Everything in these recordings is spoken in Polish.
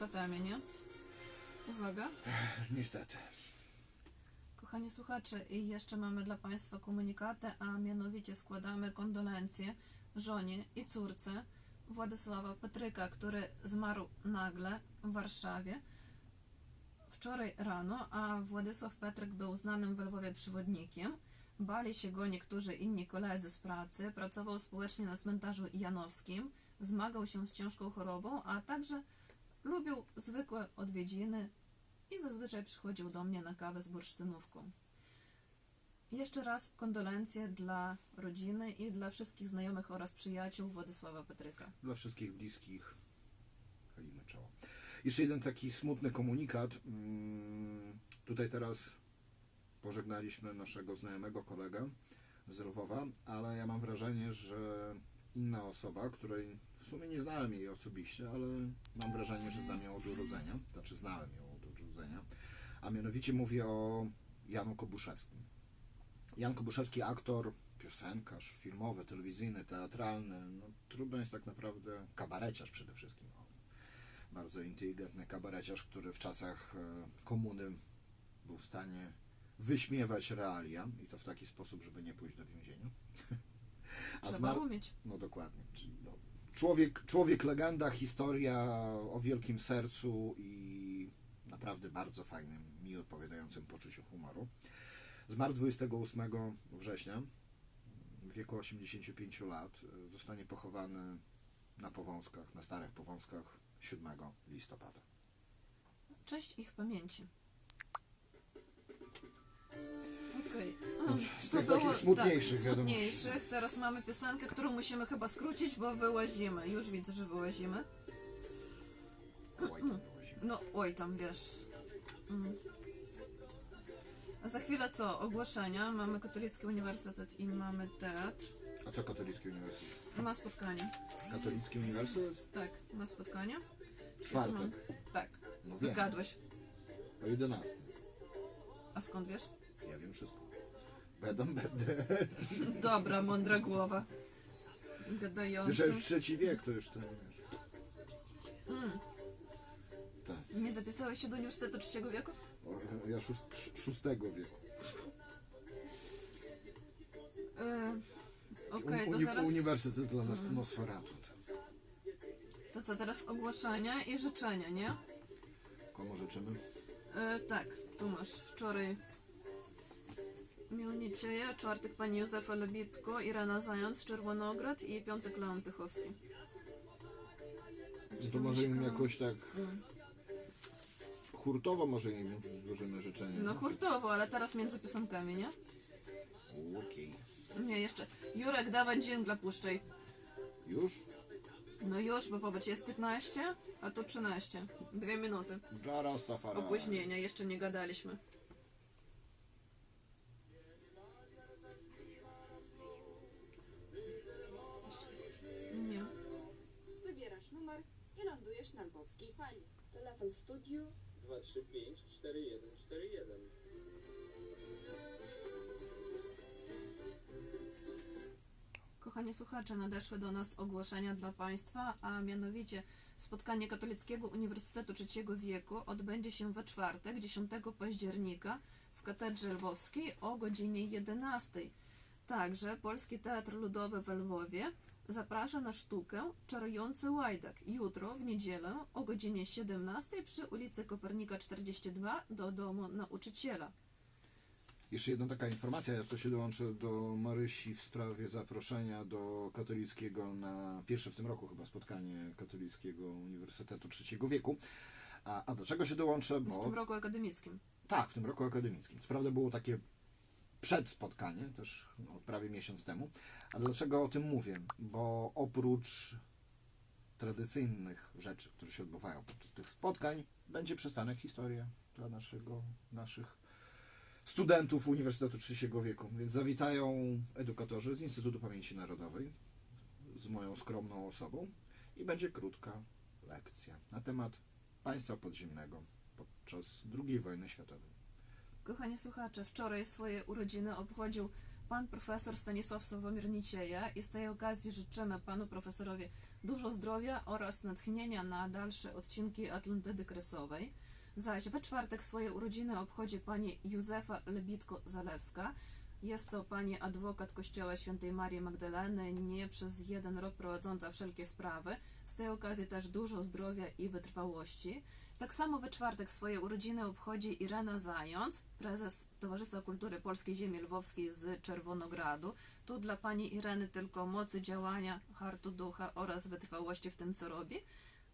komunikatami, nie? Uwaga. Niestety. Kochani słuchacze, i jeszcze mamy dla Państwa komunikaty, a mianowicie składamy kondolencje żonie i córce Władysława Petryka, który zmarł nagle w Warszawie wczoraj rano, a Władysław Petryk był znanym w Lwowie przewodnikiem. Bali się go niektórzy inni koledzy z pracy, pracował społecznie na cmentarzu Janowskim, zmagał się z ciężką chorobą, a także lubił zwykłe odwiedziny i zazwyczaj przychodził do mnie na kawę z bursztynówką. Jeszcze raz kondolencje dla rodziny i dla wszystkich znajomych oraz przyjaciół Władysława Petryka. Dla wszystkich bliskich chylimy czoło. Jeszcze jeden taki smutny komunikat. Mm, Tutaj teraz pożegnaliśmy naszego znajomego kolegę z Lwowa, ale ja mam wrażenie, że inna osoba, której w sumie nie znałem jej osobiście, ale mam wrażenie, że znam ją od urodzenia, znaczy znałem ją od urodzenia, a mianowicie mówię o Janu Kobuszewskim. Jan Kobuszewski, aktor, piosenkarz, filmowy, telewizyjny, teatralny, no, trudno jest tak naprawdę, kabareciarz przede wszystkim. O, bardzo inteligentny kabareciarz, który w czasach e, komuny był w stanie wyśmiewać realia i to w taki sposób, żeby nie pójść do więzienia. A Trzeba zmarł, umieć. no dokładnie. Człowiek, człowiek legenda, historia o wielkim sercu i naprawdę bardzo fajnym, mi odpowiadającym poczuciu humoru. Zmarł 28 września w wieku 85 lat. Zostanie pochowany na Powązkach, na Starych Powązkach 7 listopada. Cześć ich pamięci. Okej. No, z tych takich smutniejszych tak, wiadomości. smutniejszych. Teraz mamy piosenkę, którą musimy chyba skrócić, bo wyłazimy. Już widzę, że wyłazimy. Oj. No, oj, tam wiesz. Mm. A za chwilę co? Ogłoszenia. Mamy Katolicki Uniwersytet i mamy teatr. A co Katolicki Uniwersytet? Ma spotkanie. Katolicki Uniwersytet? Tak, ma spotkanie. Czwartek. Tak, No wiem. zgadłeś. O 11. A skąd wiesz? Ja wiem wszystko. Będą, będę. Dobra, mądra głowa. Wiesz, Gadający. że już trzeci wiek to już ten wiesz. Mm. Tak. Nie zapisałeś się do Uniwersytetu Trzeciego Wieku? O, Ja szóst, sz- szóstego wieku. E, Okej, to Uni- zaraz... Uniwersytet dla nas Nosferatu. To co, teraz ogłoszenia i życzenia, nie? Komu życzymy? E, tak, tu masz wczoraj Miłniczeje, czwartek pani Józefa Lebitko, Irena Zając, Czerwonograd i piątek Leon Tychowski. No to może im jakoś tak hurtowo może im złożymy życzenia. No hurtowo, ale teraz między piosenkami, nie? Okej. Nie, jeszcze. Jurek, dawaj dżingla puszczaj. Już? No już, bo popatrz, jest 15, a tu 13. Dwie minuty. Opóźnienia, jeszcze nie gadaliśmy. Telefon w studiu 235 4141. Kochani słuchacze, nadeszły do nas ogłoszenia dla Państwa, a mianowicie spotkanie Katolickiego Uniwersytetu Trzeciego Wieku odbędzie się we czwartek, 10 października w Katedrze Lwowskiej o godzinie 11. Także Polski Teatr Ludowy w Lwowie zaprasza na sztukę Czarujący Łajdak jutro w niedzielę o godzinie 17 przy ulicy Kopernika 42 do domu nauczyciela. Jeszcze jedna taka informacja, ja to się dołączę do Marysi w sprawie zaproszenia do katolickiego na pierwsze w tym roku chyba spotkanie Katolickiego Uniwersytetu Trzeciego Wieku. A, a do czego się dołączę? W Bo tym roku akademickim. Tak, w tym roku akademickim. Co prawda było takie przedspotkanie, też no, prawie miesiąc temu. A dlaczego o tym mówię? Bo oprócz tradycyjnych rzeczy, które się odbywają podczas tych spotkań, będzie przystanek historia dla naszego, naszych studentów Uniwersytetu Trzeciego Wieku. Więc zawitają edukatorzy z Instytutu Pamięci Narodowej z moją skromną osobą i będzie krótka lekcja na temat państwa podziemnego podczas II wojny światowej. Kochani słuchacze, wczoraj swoje urodziny obchodził pan profesor Stanisław Sławomir Nicieja i z tej okazji życzymy panu profesorowi dużo zdrowia oraz natchnienia na dalsze odcinki Atlantydy Kresowej. Zaś we czwartek swoje urodziny obchodzi pani Józefa Lebitko-Zalewska. Jest to pani adwokat Kościoła Świętej Marii Magdaleny, nie przez jeden rok prowadząca wszelkie sprawy. Z tej okazji też dużo zdrowia i wytrwałości. Tak samo we czwartek swoje urodziny obchodzi Irena Zając, prezes Towarzystwa Kultury Polskiej Ziemi Lwowskiej z Czerwonogradu. Tu dla pani Ireny tylko mocy działania, hartu ducha oraz wytrwałości w tym, co robi.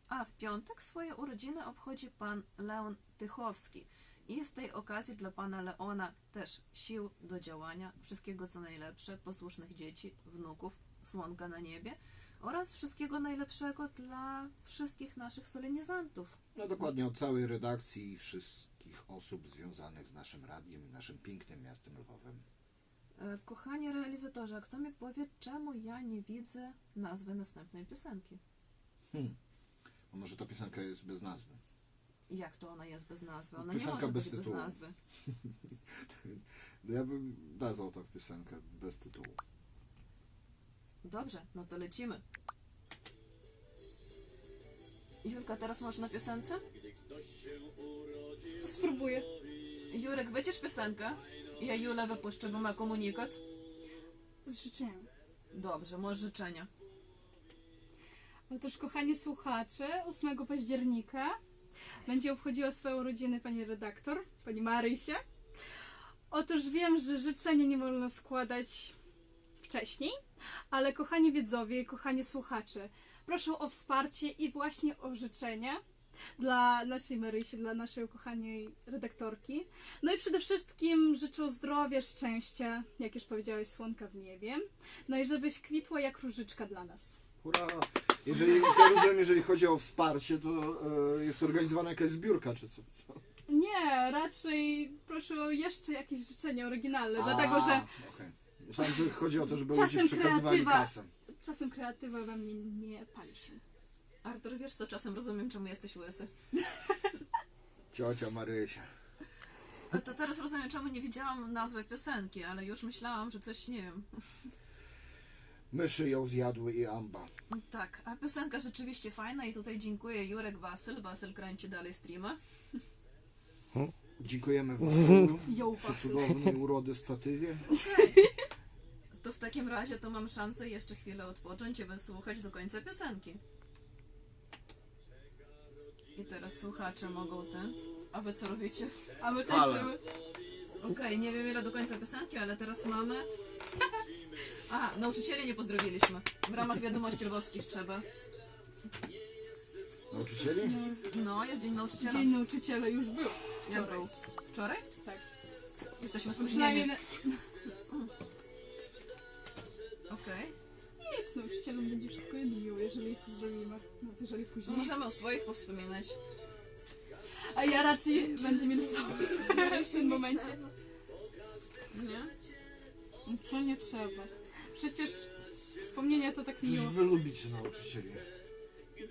A w piątek swoje urodziny obchodzi pan Leon Tychowski. I z tej okazji dla pana Leona też sił do działania, wszystkiego co najlepsze, posłusznych dzieci, wnuków, słonka na niebie oraz wszystkiego najlepszego dla wszystkich naszych solenizantów. No dokładnie od całej redakcji i wszystkich osób związanych z naszym radiem i naszym pięknym miastem Lwowem. E, Kochani realizatorze, a kto mi powie, czemu ja nie widzę nazwy następnej piosenki? A może ta piosenka jest bez nazwy? Jak to ona jest bez nazwy? Ona nie Piosenka może bez być bez tytułu. nazwy. No Ja bym nazwał tą piosenkę bez tytułu. Dobrze, no to lecimy. Julka, teraz może na piosence? Spróbuję. Jurek, wycisz piosenkę. Ja Julę wypuszczę, bo ma komunikat. Z życzeniem. Dobrze, masz życzenia. Otóż, kochani słuchacze, 8 października będzie obchodziła swoje urodziny pani redaktor, pani Marysia. Otóż wiem, że życzenie nie wolno składać wcześniej, ale kochani widzowie i kochani słuchacze, proszę o wsparcie i właśnie o życzenia dla naszej Marysi, dla naszej ukochanej redaktorki. No i przede wszystkim życzę zdrowia, szczęścia, jak już powiedziałeś, słonka w niebie. No i żebyś kwitła jak różyczka dla nas. Hurra! Jeżeli, ja rozumiem, jeżeli chodzi o wsparcie, to e, jest organizowana jakaś zbiórka czy co? co? Nie, raczej proszę o jeszcze jakieś życzenie oryginalne, A, dlatego że okej. Myślałem, że chodzi o to, żeby Czasem ludzie przekazywali kreatywa- kasę. czasem kreatywa we mnie nie pali się. Artur, wiesz co, czasem rozumiem, czemu jesteś łysy. Ciocia Marysia. A to teraz rozumiem, czemu nie widziałam nazwy piosenki, ale już myślałam, że coś, nie wiem. Myszy ją zjadły i amba. Tak, a piosenka rzeczywiście fajna i tutaj dziękuję Jurek Wasyl. Wasyl kręci dalej streama. Dziękujemy Wasylu Ją przy was. cudownej urody statywie. To w takim razie to mam szansę jeszcze chwilę odpocząć i wysłuchać do końca piosenki. I teraz słuchacze mogą ten. A wy co robicie? A my Fale. tańczymy. Okej, nie wiem ile do końca piosenki, ale teraz mamy. A, nauczycieli nie pozdrowiliśmy. W ramach wiadomości lwowskich trzeba. Nauczycieli? No, jest Dzień Nauczyciela. Dzień nauczyciela już był. Jak był? Wczoraj? Tak. Jesteśmy Przynajmniej spóźnieni. na... nauczycielom będzie wszystko jedno miło, jeżeli ich pozdrowimy. No, jeżeli No później. Możemy o swoich powspominać. A ja raczej będę milczała w tym momencie. Nie? No Co nie trzeba? Przecież wspomnienia to tak Przecież miło. wy lubicie nauczycieli.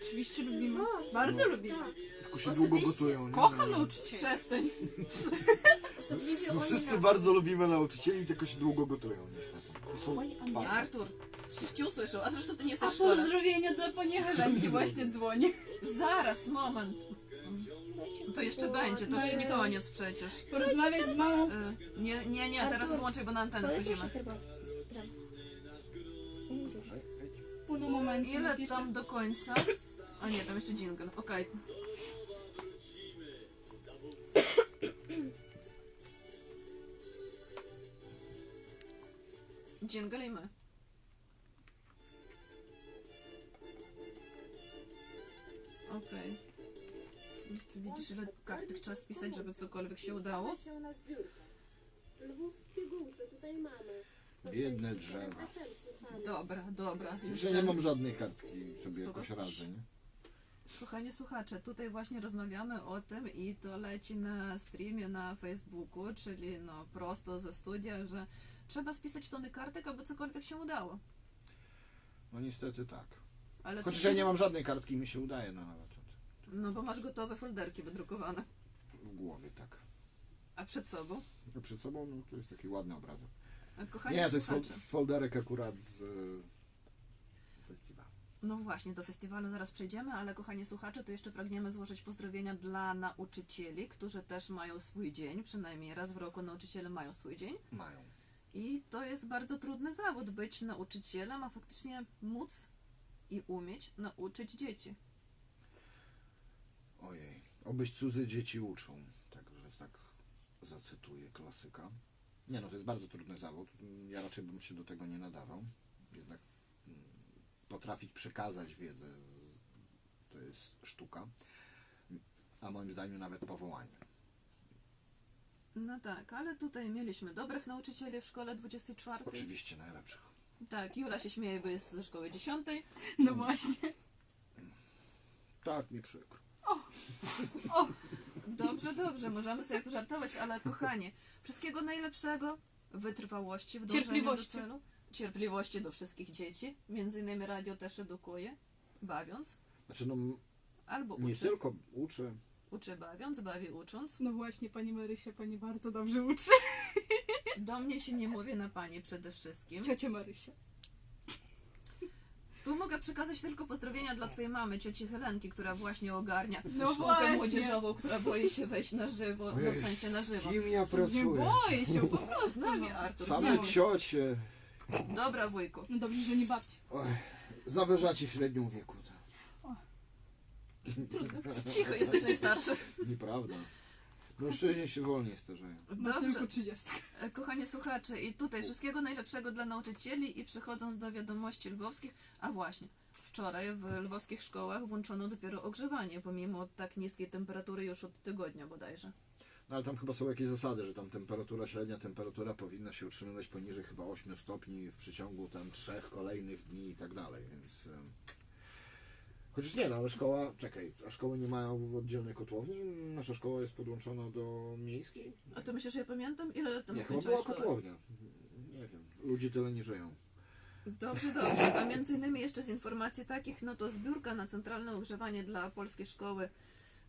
Oczywiście lubimy. Bardzo lubimy. Tylko się długo gotują. Nie? Kocham nauczycieli. Przestań. Osobliwie No oni wszyscy nas. bardzo lubimy nauczycieli, tylko się długo gotują niestety. To są Oj, a nie. fakty. Artur, przecież cię usłyszał, a zresztą ty nie A jesteś w szkole. pozdrowienia dla pani Helenki właśnie dzwoni. Zaraz, moment. To jeszcze będzie, to już nie koniec przecież. Porozmawiać z mamą. Y, Nie, nie, nie, teraz włączaj, bo na antenę wchodzimy. Pół momentu Ile tam do końca? A nie, tam jeszcze jingle, okej. Jingle i my. Okej. Ty widzisz, ile kartek trzeba spisać, żeby cokolwiek się udało? Się. Lwów w pigułce tutaj mamy. 106 Biedne drzewa. FM, słuchamy. Dobra, dobra. Że jestem. nie mam żadnej kartki sobie Spoko. jakoś radzę, nie? Kochani słuchacze, tutaj właśnie rozmawiamy o tym i to leci na streamie na Facebooku, czyli no prosto ze studia, że trzeba spisać tony kartek, aby cokolwiek się udało. No niestety tak. Ale Chociaż ja nie mam żadnej kartki i mi się udaje no nawet No bo masz gotowe folderki wydrukowane. w głowie, tak. A przed sobą? A przed sobą no, to jest taki ładny obrazek. A kochani Nie, to jest fol- słuchacze. folderek akurat z e, festiwalu. No właśnie, do festiwalu zaraz przejdziemy, ale kochani słuchacze, to jeszcze pragniemy złożyć pozdrowienia dla nauczycieli, którzy też mają swój dzień, przynajmniej raz w roku nauczyciele mają swój dzień. Mają. I to jest bardzo trudny zawód być nauczycielem, a faktycznie móc i umieć nauczyć dzieci. Ojej. Obyś cudze dzieci uczą. Także tak zacytuję klasyka. Nie no, to jest bardzo trudny zawód. Ja raczej bym się do tego nie nadawał. Jednak mm, potrafić przekazać wiedzę to jest sztuka. A moim zdaniem nawet powołanie. No tak, ale tutaj mieliśmy dobrych nauczycieli w szkole 24. Oczywiście najlepszych. Tak, Jula się śmieje, bo jest ze szkoły 10. No właśnie. Tak mi przykro. Dobrze, dobrze, możemy sobie pożartować, ale kochanie, wszystkiego najlepszego, wytrwałości w dążeniu do Cierpliwości. celu, cierpliwości do wszystkich dzieci, między innymi radio też edukuje, bawiąc, Znaczy no albo nie uczy, tylko uczę, uczy bawiąc, bawi ucząc. No właśnie, pani Marysia, pani bardzo dobrze uczy. Do mnie się nie mówi na pani przede wszystkim. Ciocia Marysia. Tu mogę przekazać tylko pozdrowienia dla twojej mamy, cioci Helenki, która właśnie ogarnia No szkółkę właśnie. młodzieżową, która boi się wejść na żywo, no w sensie na żywo. kim ja Nie boję się, po prostu. Z nami, No. Artur, z Same nami. ciocie. Dobra, wujku. no dobrze, że nie babci. Oj, zawyżacie średnią wieku. To. Trudno. Cicho, jesteś najstarszy. Nieprawda. Mężczyźni się wolniej starzeją. Dobrze. tylko 30. E, Kochani słuchacze, i tutaj wszystkiego najlepszego dla nauczycieli i przechodząc do wiadomości lwowskich, a właśnie, wczoraj w lwowskich szkołach włączono dopiero ogrzewanie, pomimo tak niskiej temperatury już od tygodnia bodajże. No ale tam chyba są jakieś zasady, że tam temperatura, średnia temperatura powinna się utrzymywać poniżej chyba 8 stopni w przeciągu tam trzech kolejnych dni i tak dalej, więc... Chociaż nie, no ale szkoła, czekaj, a szkoły nie mają oddzielnej kotłowni? Nasza szkoła jest podłączona do miejskiej? A to myślisz, że ja pamiętam, ile tam Nie, chyba była szkołę? kotłownia. Nie wiem, ludzie tyle nie żyją. Dobrze, dobrze. A między innymi jeszcze z informacji takich, no to zbiórka na centralne ogrzewanie dla polskiej szkoły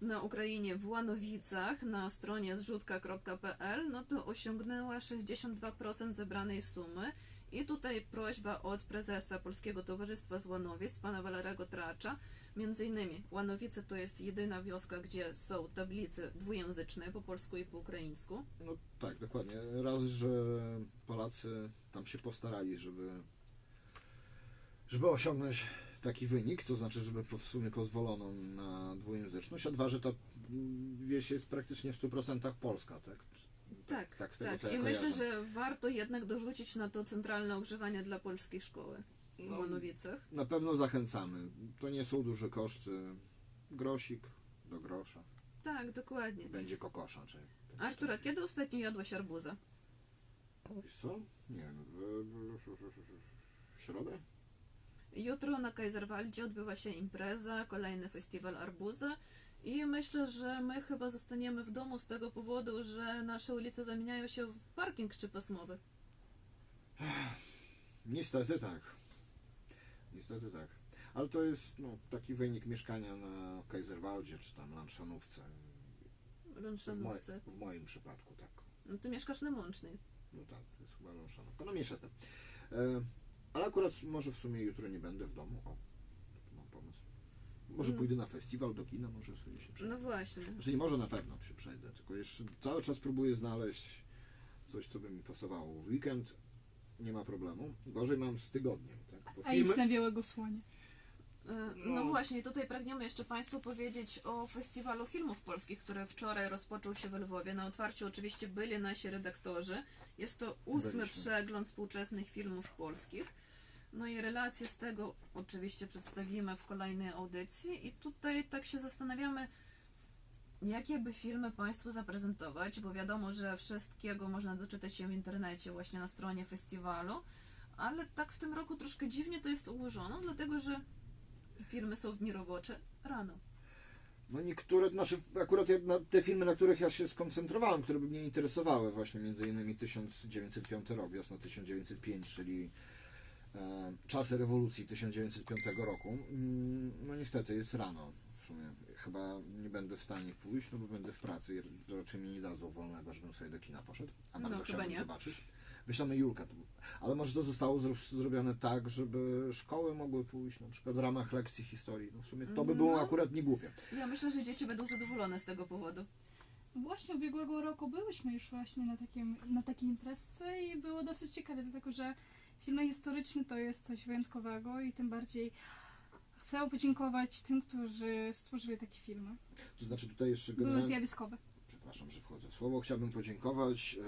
na Ukrainie w Łanowicach na stronie zrzutka.pl, no to osiągnęła 62% zebranej sumy. I tutaj prośba od prezesa Polskiego Towarzystwa z Łanowic, pana Walerego Tracza. Między innymi Łanowice to jest jedyna wioska, gdzie są tablice dwujęzyczne po polsku i po ukraińsku. No tak, dokładnie. Raz, że Polacy tam się postarali, żeby, żeby osiągnąć taki wynik, to znaczy, żeby w sumie pozwolono na dwujęzyczność, a dwa, że ta mm, wieś jest praktycznie w 100% polska, tak? Tak, tak, tak. ja I myślę, że warto jednak dorzucić na to centralne ogrzewanie dla polskiej szkoły w No. Łanowicach. Na pewno zachęcamy. To nie są duże koszty. Grosik do grosza. Tak, dokładnie. Będzie kokosza, czy... Artur, a kiedy ostatnio jadłaś arbuza? Wiesz co? Nie wiem, w środę? Jutro na Kaiserwaldzie odbywa się impreza, kolejny festiwal arbuza i myślę, że my chyba zostaniemy w domu z tego powodu, że nasze ulice zamieniają się w parking trzypasmowy. Niestety tak. Niestety tak. Ale to jest no, taki wynik mieszkania na Kaiserwaldzie czy tam Lanszanówce. W, moj, Lączanówce. w moim przypadku tak. No ty mieszkasz na Mącznej. No tak, to jest chyba Lanszanówka. No mniejsza z tym. E, ale akurat może w sumie jutro nie będę w domu. O. Może Mm. pójdę na festiwal do kina, może sobie się przejdę. No właśnie. Znaczy nie może na pewno się przejdę, tylko jeszcze cały czas próbuję znaleźć coś, co by mi pasowało. W weekend nie ma problemu. Gorzej mam z tygodniem. Tak? Bo A filmy, idź na Białego Słonia. E, No właśnie, i tutaj pragniemy jeszcze Państwu powiedzieć o Festiwalu Filmów Polskich, który wczoraj rozpoczął się w Lwowie. Na otwarciu oczywiście byli nasi redaktorzy. Jest to ósmy Byliśmy. przegląd współczesnych filmów polskich. No i relacje z tego oczywiście przedstawimy w kolejnej audycji. I tutaj tak się zastanawiamy, jakie by filmy Państwu zaprezentować, bo wiadomo, że wszystkiego można doczytać się w internecie, właśnie na stronie festiwalu. Ale tak w tym roku troszkę dziwnie to jest ułożone, dlatego że filmy są w dni robocze rano. No niektóre, znaczy akurat te filmy, na których ja się skoncentrowałem, które by mnie interesowały, właśnie między innymi 1905 rok, wiosna 1905, czyli czasy rewolucji 1905 roku. Mm, No niestety jest rano. W sumie chyba nie będę w stanie pójść, no bo będę w pracy i raczej mi nie dadzą wolnego, żebym sobie do kina poszedł. A No, bardzo chyba chciałbym nie. zobaczyć. wyślemy Julkę. Ale może to zostało zro- zrobione tak, żeby szkoły mogły pójść na przykład w ramach lekcji historii. No w sumie to by było No. akurat nie głupie. Ja myślę, że dzieci będą zadowolone z tego powodu. Właśnie ubiegłego roku byłyśmy już właśnie na, takim, na takiej imprezce i było dosyć ciekawe, dlatego że filmy historyczne to jest coś wyjątkowego i tym bardziej chcę podziękować tym, którzy stworzyli takie filmy. To znaczy tutaj jeszcze Były generalnie... zjawiskowe. przepraszam, że wchodzę w słowo, chciałbym podziękować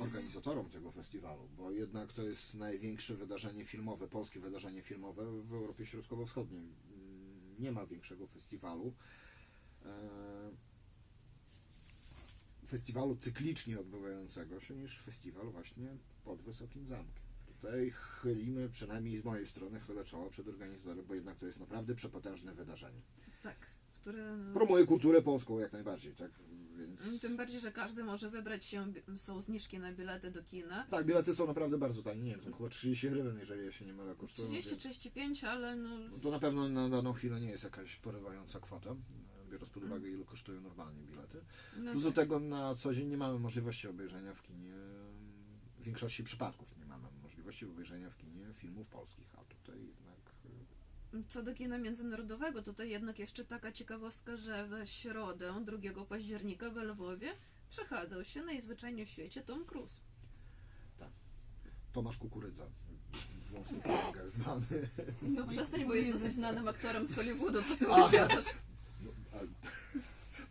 e, organizatorom tego festiwalu, bo jednak to jest największe wydarzenie filmowe, polskie wydarzenie filmowe w Europie Środkowo-Wschodniej. Nie ma większego festiwalu. E, festiwalu cyklicznie odbywającego się niż festiwal właśnie pod Wysokim Zamkiem. Tutaj chylimy, przynajmniej z mojej strony, chylę czoła przed organizatorem, bo jednak to jest naprawdę przepotężne wydarzenie. Tak, które... no, Promuje kulturę polską jak najbardziej, tak? Więc... Mm, Tym bardziej, że każdy może wybrać się, są zniżki na bilety do kina. Tak, bilety są naprawdę bardzo tanie, nie wiem, są chyba 30 hrywien, jeżeli ja się nie mylę, kosztują. więc 30-35, ale no... To na pewno na daną chwilę nie jest jakaś porywająca kwota, biorąc pod uwagę ile kosztują normalnie bilety. no Plus do tak. tego na co dzień nie mamy możliwości obejrzenia w kinie, w większości przypadków nie mamy możliwości obejrzenia w kinie filmów polskich, a tutaj jednak... e, Co do kina międzynarodowego, tutaj jednak jeszcze taka ciekawostka, że w środę 2 października w Lwowie przechadzał się najzwyczajniej w świecie Tom Cruise. Tomasz Kukurydza, w wąskich kręgach zwany. No przestań, bo jest dosyć znanym aktorem z Hollywoodu, co ty opowiadasz.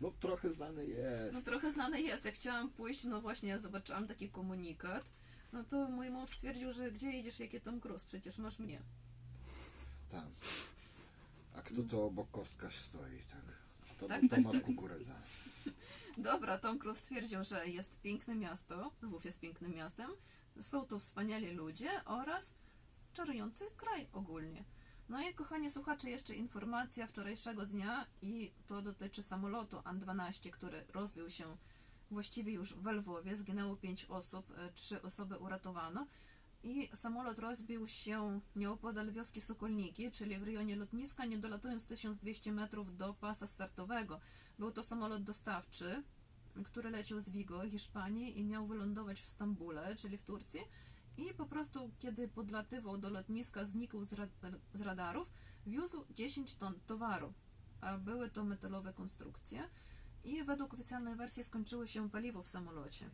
No, trochę znany jest. No trochę znany jest. Jak chciałam pójść, no właśnie ja zobaczyłam taki komunikat, no to mój mąż stwierdził, że gdzie idziesz, jaki Tom Cruise, przecież masz mnie. Tak. A kto to obok kostka stoi, tak? To Tak, był tak, Tomasz tak. Kukurydza. Dobra, Tom Cruise stwierdził, że jest piękne miasto, Lwów jest pięknym miastem, są tu wspaniali ludzie oraz czarujący kraj ogólnie. No i kochani słuchacze, jeszcze informacja wczorajszego dnia i to dotyczy samolotu An-12, który rozbił się właściwie już w Lwowie. Zginęło 5 osób, 3 osoby uratowano. I samolot rozbił się nieopodal wioski Sokolniki, czyli w rejonie lotniska, nie dolatując 1200 metrów do pasa startowego. Był to samolot dostawczy, który leciał z Vigo, Hiszpanii i miał wylądować w Stambule, czyli w Turcji. I po prostu, kiedy podlatywał do lotniska, znikł z, ra- z radarów, wiózł 10 ton towaru, a były to metalowe konstrukcje. I według oficjalnej wersji skończyło się paliwo w samolocie.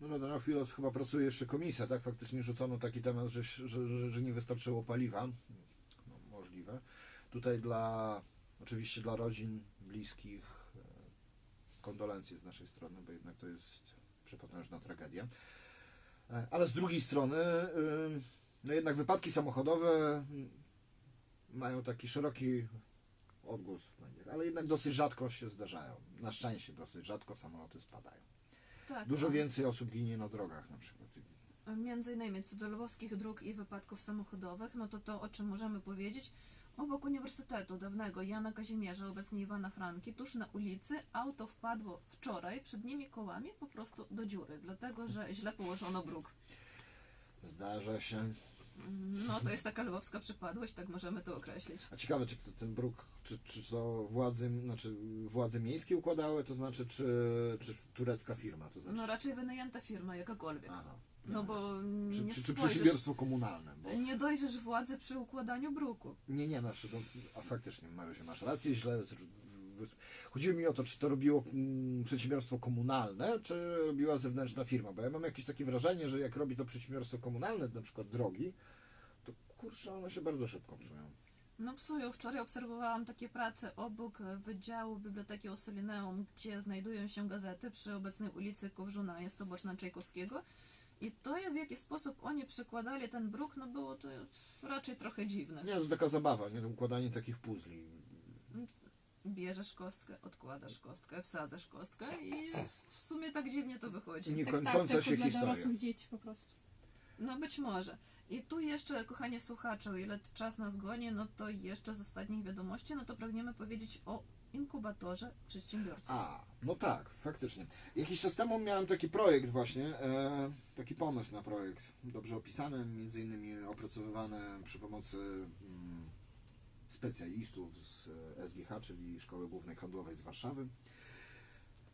No na daną chwilę chyba pracuje jeszcze komisja, tak? Faktycznie rzucono taki temat, że, że, że, że nie wystarczyło paliwa. No, możliwe. Tutaj dla, oczywiście dla rodzin, bliskich, e, kondolencje z naszej strony, bo jednak to jest przepotężna tragedia. Ale z drugiej strony, no jednak wypadki samochodowe mają taki szeroki odgłos w mediach, ale jednak dosyć rzadko się zdarzają. Na szczęście dosyć rzadko samoloty spadają. Tak, Dużo a- więcej osób ginie na drogach na przykład. Między innymi co do lwowskich dróg i wypadków samochodowych, no to to, o czym możemy powiedzieć, obok Uniwersytetu dawnego Jana Kazimierza, obecnie Iwana Franki, tuż na ulicy auto wpadło wczoraj przednimi kołami po prostu do dziury, dlatego że źle położono bruk. Zdarza się. No to jest taka lwowska przypadłość, tak możemy to określić. A ciekawe, czy to, ten bruk, czy, czy to władze, znaczy władze miejskie układały, to znaczy, czy, czy turecka firma, to znaczy. No raczej wynajęta firma, jakakolwiek. Aha. No bo Czy, nie czy, czy spojrzysz, przedsiębiorstwo komunalne? Bo... nie dojrzysz władzy przy układaniu bruku. Nie, nie, znaczy, no, a faktycznie, Marysia, masz rację, źle. Z... wys- Chodziło mi o to, czy to robiło mm, przedsiębiorstwo komunalne, czy robiła zewnętrzna firma, bo ja mam jakieś takie wrażenie, że jak robi to przedsiębiorstwo komunalne, na przykład drogi, to kurczę, one się bardzo szybko psują. No psują. Wczoraj obserwowałam takie prace obok Wydziału Biblioteki Ossolineum, gdzie znajdują się gazety przy obecnej ulicy Kowrzuna, jest to boczna Czajkowskiego. I to, w jaki sposób oni przekładali ten bruk, no było to raczej trochę dziwne. Nie, to taka zabawa, nie, to układanie takich puzli. Bierzesz kostkę, odkładasz kostkę, wsadzasz kostkę i w sumie tak dziwnie to wychodzi. Nie Tak, tak, kończąca tylko się dla historia. dorosłych dzieci po prostu. No być może. I tu jeszcze, kochani słuchacze, o ile czas nas goni, no to jeszcze z ostatnich wiadomości, no to pragniemy powiedzieć o inkubatorze przedsiębiorców. A, no tak, faktycznie. Jakiś czas temu miałem taki projekt właśnie, e, taki pomysł na projekt, dobrze opisany, między innymi opracowywany przy pomocy mm, specjalistów z e, SGH, czyli Szkoły Głównej Handlowej z Warszawy.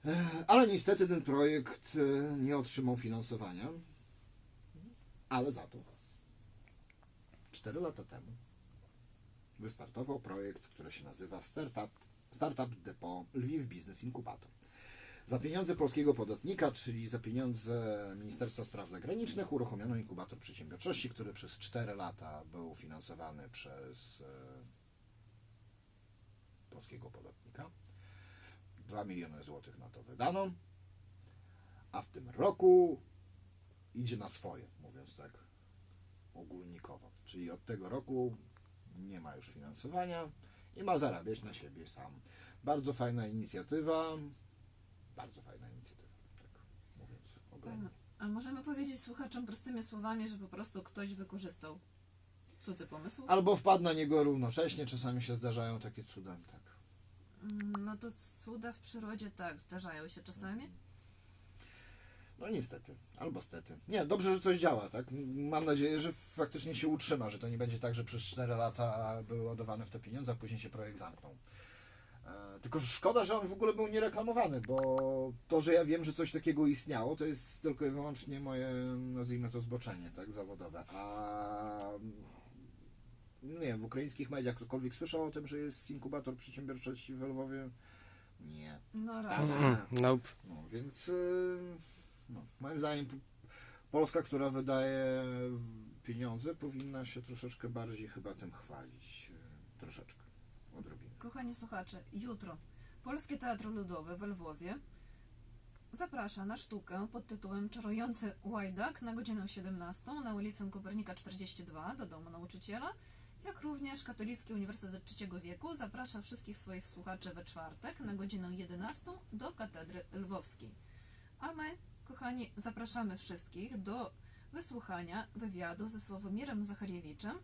E, Ale niestety ten projekt e, nie otrzymał finansowania, ale za to 4 lata temu wystartował projekt, który się nazywa Startup, Startup Depot Lviv Business Incubator. Za pieniądze polskiego podatnika, czyli za pieniądze Ministerstwa Spraw Zagranicznych, uruchomiono inkubator przedsiębiorczości, który przez 4 lata był finansowany przez e, polskiego podatnika. 2 miliony złotych na to wydano, a w tym roku idzie na swoje, mówiąc tak ogólnikowo. Czyli od tego roku nie ma już finansowania i ma zarabiać na siebie sam. Bardzo fajna inicjatywa. Bardzo fajna inicjatywa, tak mówiąc oględnie. A możemy powiedzieć słuchaczom prostymi słowami, że po prostu ktoś wykorzystał cudzy pomysł? Albo wpadł na niego równocześnie, czasami się zdarzają takie cuda, tak. Mm, No to cuda w przyrodzie tak, zdarzają się czasami. No niestety, albo stety. Nie, dobrze, że coś działa, tak? Mam nadzieję, że faktycznie się utrzyma, że to nie będzie tak, że przez 4 lata były ładowane w te pieniądze, a później się projekt zamknął. E, tylko że szkoda, że on w ogóle był niereklamowany, bo to, że ja wiem, że coś takiego istniało, to jest tylko i wyłącznie moje, nazwijmy to, zboczenie, tak, zawodowe. A nie wiem, w ukraińskich mediach ktokolwiek słyszał o tym, że jest inkubator przedsiębiorczości w Lwowie? Nie. No raczej. Mm, nope. No, więc y, no, moim zdaniem Polska, która wydaje pieniądze, powinna się troszeczkę bardziej chyba tym chwalić. y, Troszeczkę. Odrobinę. Kochani słuchacze, jutro Polski Teatr Ludowy w Lwowie zaprasza na sztukę pod tytułem Czarujący Łajdak na godzinę 17 na ulicę Kopernika 42 do Domu Nauczyciela, jak również Katolicki Uniwersytet Trzeciego Wieku zaprasza wszystkich swoich słuchaczy we czwartek na godzinę 11 do Katedry Lwowskiej. A my, kochani, zapraszamy wszystkich do wysłuchania wywiadu ze Sławomirem Zachariewiczem,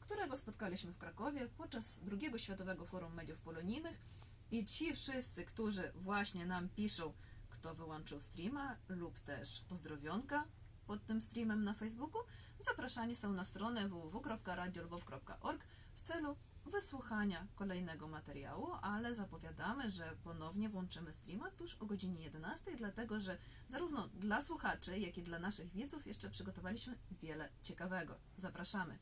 którego spotkaliśmy w Krakowie podczas drugiego Światowego Forum Mediów Polonijnych. I ci wszyscy, którzy właśnie nam piszą, kto wyłączył streama lub też pozdrowionka pod tym streamem na Facebooku, zapraszani są na stronę www.radiolwow.org w celu wysłuchania kolejnego materiału, ale zapowiadamy, że ponownie włączymy streama tuż o godzinie 11, dlatego że zarówno dla słuchaczy, jak i dla naszych widzów jeszcze przygotowaliśmy wiele ciekawego. Zapraszamy!